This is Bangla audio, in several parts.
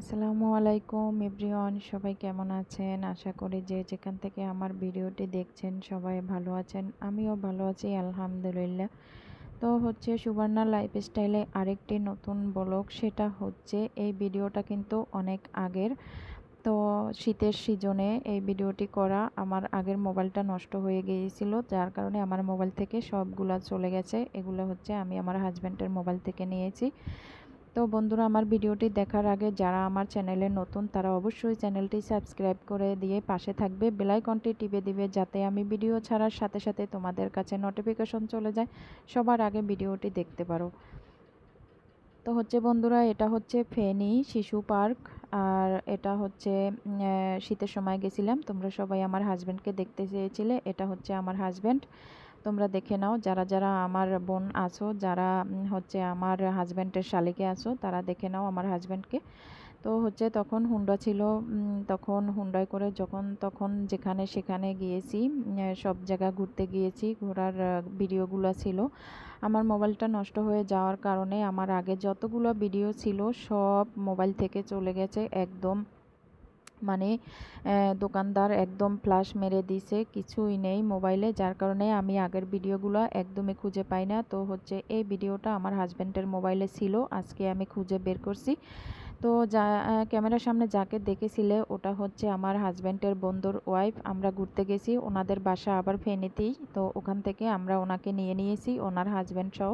আসসালামু আলাইকুম এভরিওয়ান, সবাই কেমন আছেন? আশা করি যে যেখান থেকে আমার ভিডিওটি দেখছেন সবাই ভালো আছেন। আমিও ভালো আছি, আলহামদুলিল্লাহ। তো হচ্ছে সুবর্ণা লাইফস্টাইলে আরেকটি নতুন ব্লগ, সেটা হচ্ছে এই ভিডিওটা কিন্তু অনেক আগের। তো শীতের সিজনে এই ভিডিওটি করা আমার আগের মোবাইলটা নষ্ট হয়ে গিয়েছিল, যার কারণে আমার মোবাইল থেকে সবগুলা চলে গেছে। এগুলো হচ্ছে আমি আমার হাজব্যান্ডের মোবাইল থেকে নিয়েছি। তো বন্ধুরা, আমার ভিডিওটি দেখার আগে যারা আমার চ্যানেলে নতুন, তারা অবশ্যই চ্যানেলটি সাবস্ক্রাইব করে দিয়ে পাশে থাকবে। বেলাইকনটি টিপে দিবে যাতে আমি ভিডিও ছাড়ার সাথে সাথে তোমাদের কাছে নোটিফিকেশন চলে যায়। সবার আগে ভিডিওটি দেখতে পারো। তো হচ্ছে বন্ধুরা, এটা হচ্ছে ফেনি শিশু পার্ক। আর এটা হচ্ছে শীতের সময় গেছিলাম। তোমরা সবাই আমার হাজব্যান্ডকে দেখতে চেয়েছিলে। এটা হচ্ছে আমার হাজব্যান্ড তোমরা দেখে নাও, যারা যারা আমার বোন আছো, যারা হচ্ছে আমার হাজব্যান্ডের শালিকে আছো, তারা দেখে নাও আমার হাজব্যান্ডকে তো হচ্ছে তখন হুন্ডা ছিল তখন হুন্ডায় করে যখন, তখন যেখানে সেখানে গিয়েছি সব জায়গা ঘুরতে গিয়েছি, ঘোরার ভিডিওগুলো ছিল। আমার মোবাইলটা নষ্ট হয়ে যাওয়ার কারণে আমার আগে যতগুলো ভিডিও ছিল, সব মোবাইল থেকে চলে গেছে, একদম মানে দোকানদার একদম ফ্লাশ মেরে দিছে, কিছুই নেই মোবাইলে, যার কারণে আমি আগের ভিডিওগুলো একদমই খুঁজে পাই না। তো হচ্ছে এই ভিডিওটা আমার হাজব্যান্ডের মোবাইলে ছিল, আজকে আমি খুঁজে বের করছি। তো যা ক্যামেরার সামনে যাকে দেখেছিলে, ওটা হচ্ছে আমার হাজব্যান্ডের বন্ধুর ওয়াইফ। আমরা ঘুরতে গেছি, ওনাদের বাসা আবার ফেনেতেই। তো ওখান থেকে আমরা ওনাকে নিয়ে নিয়েছি, ওনার হাজব্যান্ড সহ।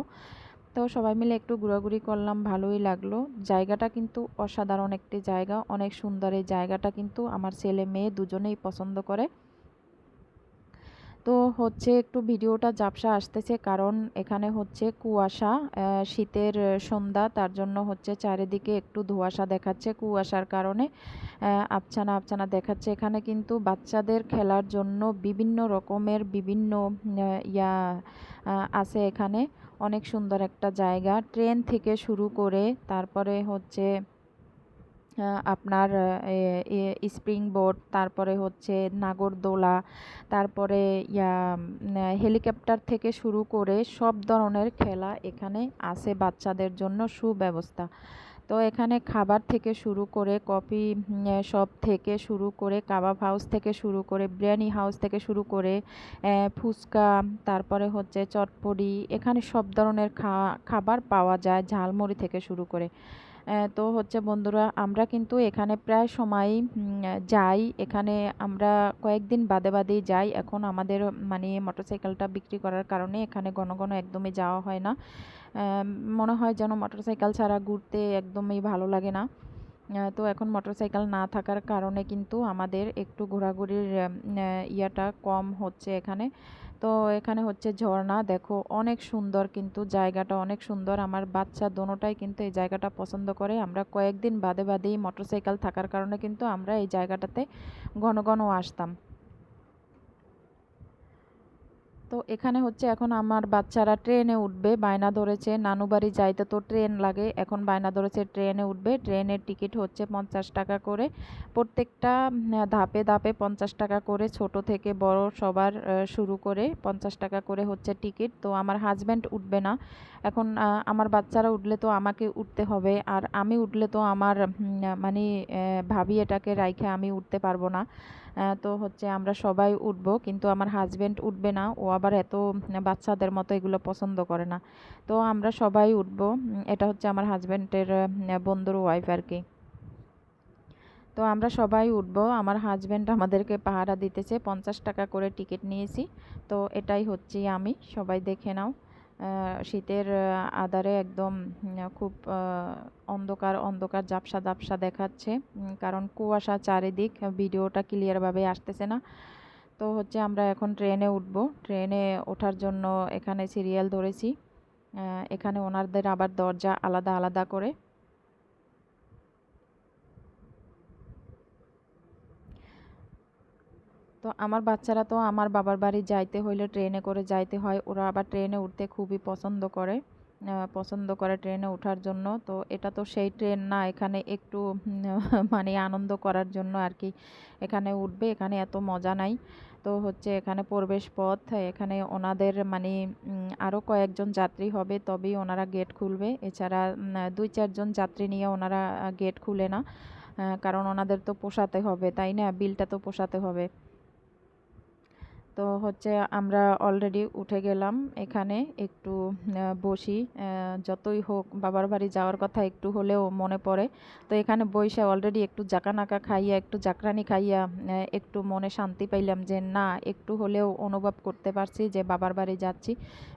তো সবাই মিলে একটু ঘোরাঘুরি করলাম, ভালোই লাগল। জায়গাটা কিন্তু অসাধারণ একটি জায়গা, অনেক সুন্দর এই জায়গাটা কিন্তু আমার ছেলে মেয়ে দুজনেই পছন্দ করে। তো হচ্ছে একটু ভিডিওটা জাপসা আসতেছে কারণ এখানে হচ্ছে কুয়াশা শীতের সন্ধ্যা, তার জন্য হচ্ছে চারিদিকে একটু ধোয়াশা দেখাচ্ছে কুয়াশার কারণে। আবছানা আবছানা দেখাচ্ছে। এখানে কিন্তু বাচ্চাদের খেলার জন্য বিভিন্ন রকমের বিভিন্ন ইয়া আছে এখানে। অনেক সুন্দর একটা জায়গা। ট্রেন থেকে শুরু করে তারপরে হচ্ছে আপনার স্প্রিং বোট তারপরে হচ্ছে নাগরদোলা, তারপরে ইয়া হেলিকপ্টার থেকে শুরু করে সব ধরনের খেলা এখানে আছে বাচ্চাদের জন্য সুব্যবস্থা। তো এখানে খাবার থেকে শুরু করে কফি শপ থেকে শুরু করে কাবাব হাউস থেকে শুরু করে বিরিয়ানি হাউস থেকে শুরু করে ফুচকা, তারপরে হচ্ছে চটপটি, এখানে সব ধরনের খাবার পাওয়া যায় ঝালমুড়ি থেকে শুরু করে। তো হচ্ছে বন্ধুরা, আমরা কিন্তু এখানে প্রায় সময় যাই। এখানে আমরা কয়েকদিন বাদে বাদেই যাই। এখন আমাদের মানে মোটরসাইকেলটা বিক্রি করার কারণে এখানে ঘন ঘন একদমই যাওয়া হয় না। মনে হয় যেন মোটরসাইকেল ছাড়া ঘুরতে একদমই ভালো লাগে না। তো এখন মোটরসাইকেল না থাকার কারণে কিন্তু আমাদের একটু ঘোরাঘুরির ইয়াটা কম হচ্ছে এখানে। তো এখানে হচ্ছে ঝর্ণা, দেখো অনেক সুন্দর কিন্তু জায়গাটা অনেক সুন্দর। আমার বাচ্চা দোনোটাই কিন্তু এই জায়গাটা পছন্দ করে। আমরা কয়েকদিন বাদে বাদেই মোটরসাইকেল থাকার কারণে কিন্তু আমরা এই জায়গাটাতে ঘন ঘন আসতাম। তো এখানে হচ্ছে এখন আমার বাচ্চারা ট্রেনে উঠবে, বায়না ধরেছে, নানু বাড়ি যাইতে তো ট্রেন লাগে, এখন বায়না ধরেছে ট্রেনে উঠবে, ট্রেনের টিকিট হচ্ছে পঞ্চাশ টাকা করে, প্রত্যেকটা ধাপে ধাপে পঞ্চাশ টাকা করে ছোট থেকে বড় সবার শুরু করে পঞ্চাশ টাকা করে হচ্ছে টিকিট, তো আমার হাজব্যান্ড উঠবে না, এখন আমার বাচ্চারা উঠলে তো আমাকে উঠতে হবে, আর আমি উঠলে তো আমার মানে ভাবি এটাকে রাইখে আমি উঠতে পারব না তো হচ্ছে আমরা সবাই উঠবো, কিন্তু আমার হাজব্যান্ড উঠবে না, ও আবার এত বাচ্চাদের মতো এগুলো পছন্দ করে না। তো আমরা সবাই উঠবো এটা হচ্ছে আমার হাজব্যান্ডের বন্ধুর ওয়াইফ আর কি। তো আমরা সবাই উঠবো, আমার হাজব্যান্ড আমাদেরকে পাহারা দিতেছে, পঞ্চাশ টাকা করে টিকিট নিয়েছি, তো এটাই হচ্ছে আমি, সবাই দেখে নাও। শীতের আধারে একদম খুব অন্ধকার অন্ধকার জাপসা ঝাপসা দেখাচ্ছে। কারণ কুয়াশা চারিদিক, ভিডিওটা ক্লিয়ারভাবে আসতেছে না। তো হচ্ছে আমরা এখন ট্রেনে উঠবো। ট্রেনে ওঠার জন্য এখানে সিরিয়াল ধরেছি। এখানে ওনাদের আবার দরজা আলাদা আলাদা করে। তো আমার বাচ্চারা তো আমার বাবার বাড়ি যাইতে হইলে ট্রেনে করে যাইতে হয়। ওরা আবার ট্রেনে উঠতে খুবই পছন্দ করে পছন্দ করে ট্রেনে ওঠার জন্য। তো এটা তো সেই ট্রেন না, এখানে একটু মানে আনন্দ করার জন্য আর কি। এখানে উঠবে, এখানে এত মজা নাই। তো হচ্ছে এখানে প্রবেশ পথ, এখানে ওনাদের মানে আরও কয়েকজন যাত্রী হবে, তবেই ওনারা গেট খুলবে। এছাড়া দুই চারজন যাত্রী নিয়ে ওনারা গেট খুলে না। কারণ ওনাদের তো পোষাতে হবে, তাই না? বিলটা তো পোষাতে হবে। তো হচ্ছে আমরা অলরেডি উঠে গেলাম এখানে একটু বসি যতই হোক, বাবার বাড়ি যাওয়ার কথা একটু হলেও মনে পড়ে। তো এখানে বইসা অলরেডি একটু জাকানাকা খাইয়া, একটু জাকরানি খাইয়া একটু মনে শান্তি পাইলাম যে না, একটু হলেও অনুভব করতে পারছি যে বাবার বাড়ি যাচ্ছি।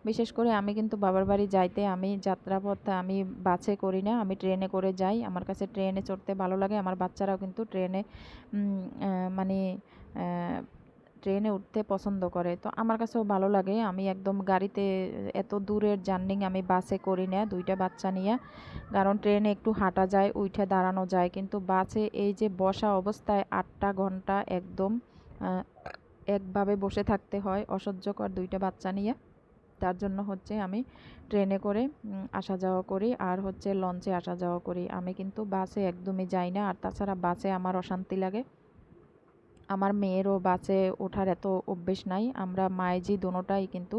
বিশেষ করে আমি কিন্তু বাবার বাড়ি যাইতে আমি যাত্রাপথ আমি বাসে করি না, আমি ট্রেনে করে যাই। আমার কাছে ট্রেনে চড়তে ভালো লাগে, আমার বাচ্চারাও কিন্তু ট্রেনে মানে ট্রেনে উঠতে পছন্দ করে। তো আমার কাছেও ভালো লাগে। আমি একদম গাড়িতে, এত দূরের জার্নি আমি বাসে করি না, দুইটা বাচ্চা নিয়ে। কারণ ট্রেনে একটু হাঁটা যায়, উঠে দাঁড়ানো যায়। কিন্তু বাসে এই যে বসা অবস্থায় আটটা ঘণ্টা একদম একভাবে বসে থাকতে হয় অসহ্যকর দুইটা বাচ্চা নিয়ে। তার জন্য হচ্ছে আমি ট্রেনে করে আসা যাওয়া করি। আর হচ্ছে লঞ্চে আসা যাওয়া করি। আমি কিন্তু বাসে একদমই যাই না। আর তাছাড়া বাসে আমার অশান্তি লাগে। আমার মেয়েরও বাসে ওঠার এত অভ্যেস নাই। আমরা মায়েজি দোনোটাই কিন্তু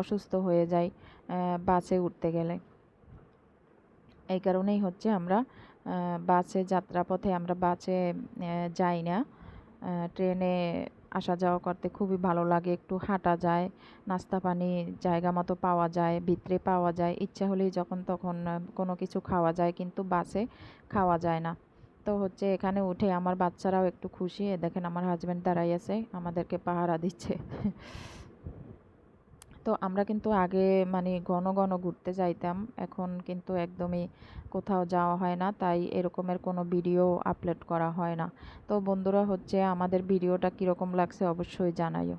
অসুস্থ হয়ে যাই বাসে উঠতে গেলে। এই কারণেই হচ্ছে আমরা বাসে যাত্রাপথে আমরা বাসে যাই না। ট্রেনে আসা যাওয়া করতে খুবই ভালো লাগে। একটু হাঁটা যায়, নাস্তা পানি জায়গা মতো পাওয়া যায়, ভিতরে পাওয়া যায়। ইচ্ছা হলেই যখন তখন কোনো কিছু খাওয়া যায়, কিন্তু বাসে খাওয়া যায় না। তো হচ্ছে এখানে উঠে আমার বাচ্চারাও একটু খুশি। দেখেন আমার হাজব্যান্ড দাঁড়াই আছে, আমাদেরকে পাহারা দিচ্ছে। তো আমরা কিন্তু আগে মানে ঘন ঘন ঘুরতে যাইতাম, এখন কিন্তু একদমই কোথাও যাওয়া হয় না, তাই এরকমের কোনো ভিডিও আপলোড করা হয় না। তো বন্ধুরা হচ্ছে আমাদের ভিডিওটা কীরকম লাগছে অবশ্যই জানাইও।